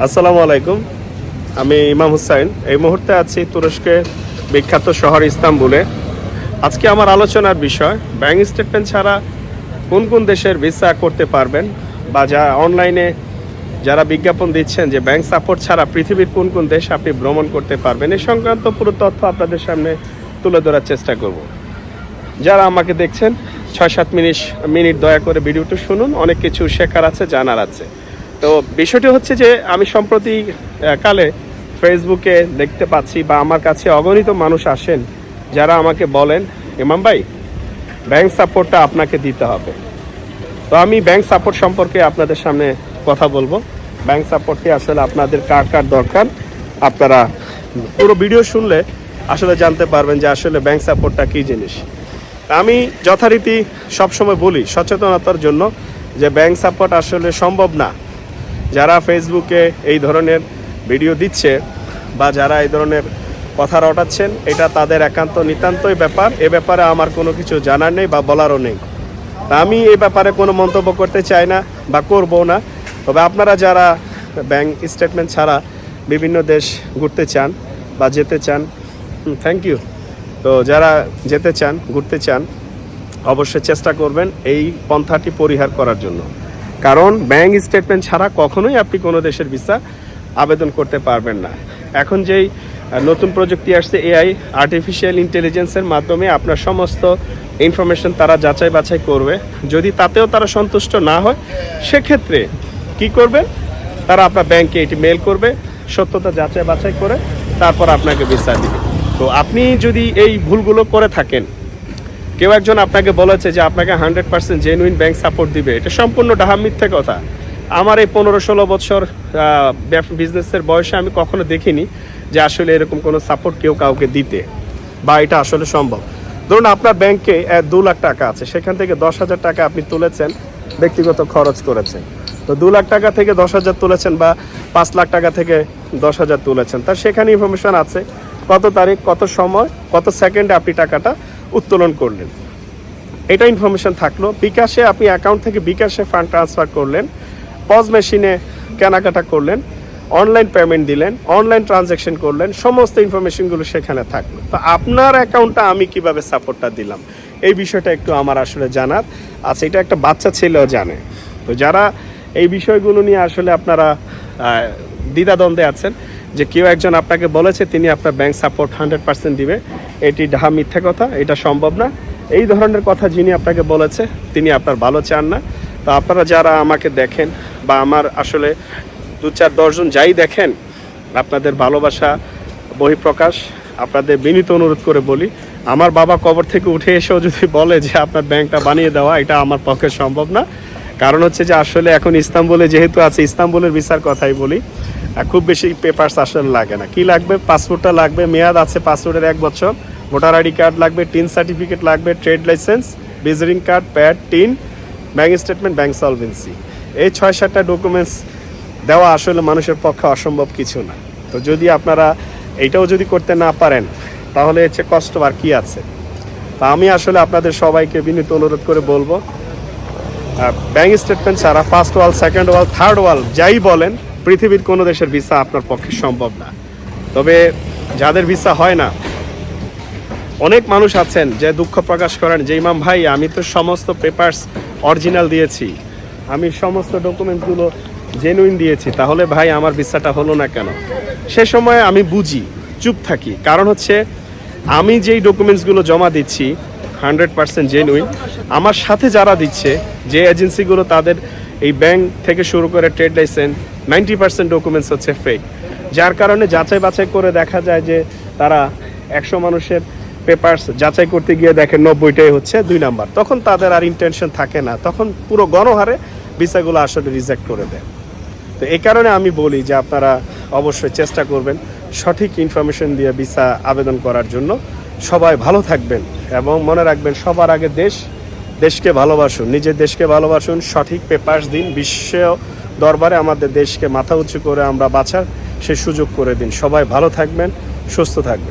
আসসালামু আলাইকুম। আমি ইমাম হুসাইন। এই মুহূর্তে আছি তুরস্কের বিখ্যাত শহর ইস্তাম্বুলে। আজকে আমার আলোচনার বিষয়, ব্যাংক স্টেটমেন্ট ছাড়া কোন কোন দেশের ভিসা করতে পারবেন বা যা অনলাইনে যারা বিজ্ঞাপন দিচ্ছেন যে ব্যাংক সাপোর্ট ছাড়া পৃথিবীর কোন কোন দেশ আপনি ভ্রমণ করতে পারবেন এই সংক্রান্ত পুরো তথ্য আপনাদের সামনে তুলে ধরার চেষ্টা করব। যারা আমাকে দেখছেন, ছয় সাত মিনিট মিনিট দয়া করে ভিডিওটি শুনুন, অনেক কিছু শেখার আছে, জানার আছে। তো বিষয়টি হচ্ছে যে আমি সম্প্রতি কালে ফেসবুকে দেখতে পাচ্ছি বা আমার কাছে অগণিত মানুষ আসেন যারা আমাকে বলেন, ইমাম ভাই ব্যাংক সাপোর্টটা আপনাকে দিতে হবে। তো আমি ব্যাংক সাপোর্ট সম্পর্কে আপনাদের সামনে কথা বলব। ব্যাংক সাপোর্টটি আসলে আপনাদের কার কার দরকার? আপনারা পুরো ভিডিও শুনলে আসলে জানতে পারবেন যে আসলে ব্যাংক সাপোর্টটা কী জিনিস। আমি যথারীতি সবসময় বলি সচেতনতার জন্য যে ব্যাংক সাপোর্ট আসলে সম্ভব না। যারা ফেসবুকে এই ধরনের ভিডিও দিচ্ছে বা যারা এই ধরনের কথা রটাচ্ছেন, এটা তাদের একান্ত নিতান্তই ব্যাপার। এ ব্যাপারে আমার কোনো কিছু জানার নেই বা বলারও নেই। তা আমি এই ব্যাপারে কোনো মন্তব্য করতে চাই না বা করব না। তবে আপনারা যারা ব্যাংক স্টেটমেন্ট ছাড়া বিভিন্ন দেশ ঘুরতে চান বা যেতে চান থ্যাংক ইউ তো যারা যেতে চান, ঘুরতে চান, অবশ্যই চেষ্টা করবেন এই পন্থাটি পরিহার করার জন্য। কারণ ব্যাংক স্টেটমেন্ট ছাড়া কখনোই আপনি কোনো দেশের ভিসা আবেদন করতে পারবেন না। এখন যেই নতুন প্রযুক্তি আসছে, এআই আর্টিফিশিয়াল ইন্টেলিজেন্সের মাধ্যমে আপনার সমস্ত ইনফরমেশন তারা যাচাই বাছাই করবে। যদি তাতেও তারা সন্তুষ্ট না হয়, সেক্ষেত্রে কি করবে? তারা আপনার ব্যাংকে এটি মেল করবে, সত্যতা যাচাই বাছাই করে তারপর আপনাকে ভিসা দিবে। তো আপনি যদি এই ভুলগুলো করে থাকেন কেউ একজন আপনাকে বলেছে যে আপনাকে hundred percent genuine bank support দিবে। এটা সম্পূর্ণ ডাহা মিথ্যে কথা। আমার এই পনেরো ষোলো বছর বিজনেসের বয়সে আমি কখনো দেখিনি যে আসলে এরকম কোনো সাপোর্ট কেউ কাউকে দিতে বা এটা আসলে সম্ভব। ধরুন আপনার ব্যাংকে দু লাখ টাকা আছে, সেখান থেকে দশ হাজার টাকা আপনি তুলেছেন, ব্যক্তিগত খরচ করেছেন। তো দু লাখ টাকা থেকে দশ হাজার তুলেছেন বা পাঁচ লাখ টাকা থেকে দশ হাজার তুলেছেন, তার সেখানে ইনফরমেশন আছে। কত তারিখ, কত সময়, কত সেকেন্ডে আপনি টাকাটা উত্তোলন করলেন। এটা ইনফরমেশন থাকল। বিকাশে আপনি অ্যাকাউন্ট থেকে বিকাশে ফান্ড ট্রান্সফার করলেন। পজ মেশিনে কেনাকাটা করলেন। অনলাইন পেমেন্ট দিলেন। অনলাইন ট্রানজ্যাকশন করলেন। সমস্ত ইনফরমেশনগুলো সেখানে থাকল। তো আপনার অ্যাকাউন্টটা আমি কীভাবে সাপোর্টটা দিলাম? এই বিষয়টা একটু আমার আসলে জানার। আচ্ছা এটা একটা বাচ্চা ছেলেও জানে। তো যারা এই বিষয়গুলো নিয়ে আসলে আপনারা দ্বিধাদ্বন্দ্বে আছেন যে কেউ একজন আপনাকে বলেছে, তিনি আপনার ব্যাংক সাপোর্ট হান্ড্রেড পার্সেন্ট দিবে। এটি ডাহা মিথ্যা কথা, এটা সম্ভব না। এই ধরনের কথা যিনি আপনাকে বলেছে, তিনি আপনার ভালো চান না। তো আপনারা যারা আমাকে দেখেন বা আমার আসলে দু চার দশজন যাই দেখেন, আপনাদের ভালোবাসা, বহিঃপ্রকাশ, আপনাদের বিনীত অনুরোধ করে বলি, আমার বাবা কবর থেকে উঠে এসেও যদি বলে যে আপনার ব্যাংকটা বানিয়ে দেওয়া, এটা আমার পক্ষে সম্ভব না। কারণ হচ্ছে যে আসলে এখন ইস্তাম্বুলে যেহেতু আছে, ইস্তাম্বুলের বিচার কথাই বলি। আর খুব বেশি পেপারস আসলে লাগে না। কি লাগবে? পাসপোর্টটা লাগবে, মেয়াদ আছে পাসপোর্টের এক বছর, ভোটার আইডি কার্ড লাগবে, টিন সার্টিফিকেট লাগবে trade licence visiting card pad TIN bank statement bank solvency এই ছয় সাতটা ডকুমেন্টস দেওয়া আসলে মানুষের পক্ষে অসম্ভব কিছু না। তো যদি আপনারা এইটাও যদি করতে না পারেন, তাহলে হচ্ছে কষ্ট আর কি আছে? তা আমি আসলে আপনাদের সবাইকে বিনীত অনুরোধ করে বলব ব্যাঙ্ক স্টেটমেন্ট ছাড়া first wall second wall third wall যাই বলেন পৃথিবীর কোনো দেশের ভিসা আপনার পক্ষে সম্ভব না। তবে যাদের ভিসা হয় না, অনেক মানুষ আছেন যে দুঃখ প্রকাশ করেন যে, ইমাম ভাই, আমি তো সমস্ত পেপার্স অরিজিনাল দিয়েছি। আমি সমস্ত ডকুমেন্টসগুলো জেনুইন দিয়েছি। তাহলে ভাই, আমার ভিসাটা হলো না কেন? সে সময় আমি বুঝি, চুপ থাকি। কারণ হচ্ছে, আমি যেই ডকুমেন্টসগুলো জমা দিচ্ছি হান্ড্রেড পার্সেন্ট জেনুইন আমার সাথে যারা দিচ্ছে, যে এজেন্সিগুলো তাদের এই ব্যাংক থেকে শুরু করে trade licence ninety percent documents হচ্ছে ফেক যার কারণে যাচাই বাছাই করে দেখা যায় যে তারা একশো মানুষের পেপারস যাচাই করতে গিয়ে দেখেন নব্বইটাই হচ্ছে দুই নাম্বার। তখন তাদের আর ইন্টেনশন থাকে না। তখন পুরো গণহারে ভিসাগুলো আসলে রিজেক্ট করে দেয়। তো এই কারণে আমি বলি যে আপনারা অবশ্যই চেষ্টা করবেন সঠিক ইনফরমেশন দিয়ে ভিসা আবেদন করার জন্য। সবাই ভালো থাকবেন এবং মনে রাখবেন সবার আগে দেশ দেশকে ভালোবাসুন, নিজের দেশকে ভালোবাসুন, সঠিক পেপার্স দিন, বিশ্ব দরবারে আমাদের দেশকে মাথা উঁচু করে আমরা বাঁচার সে সুযোগ করে দিন। সবাই ভালো থাকবেন, সুস্থ থাকবেন।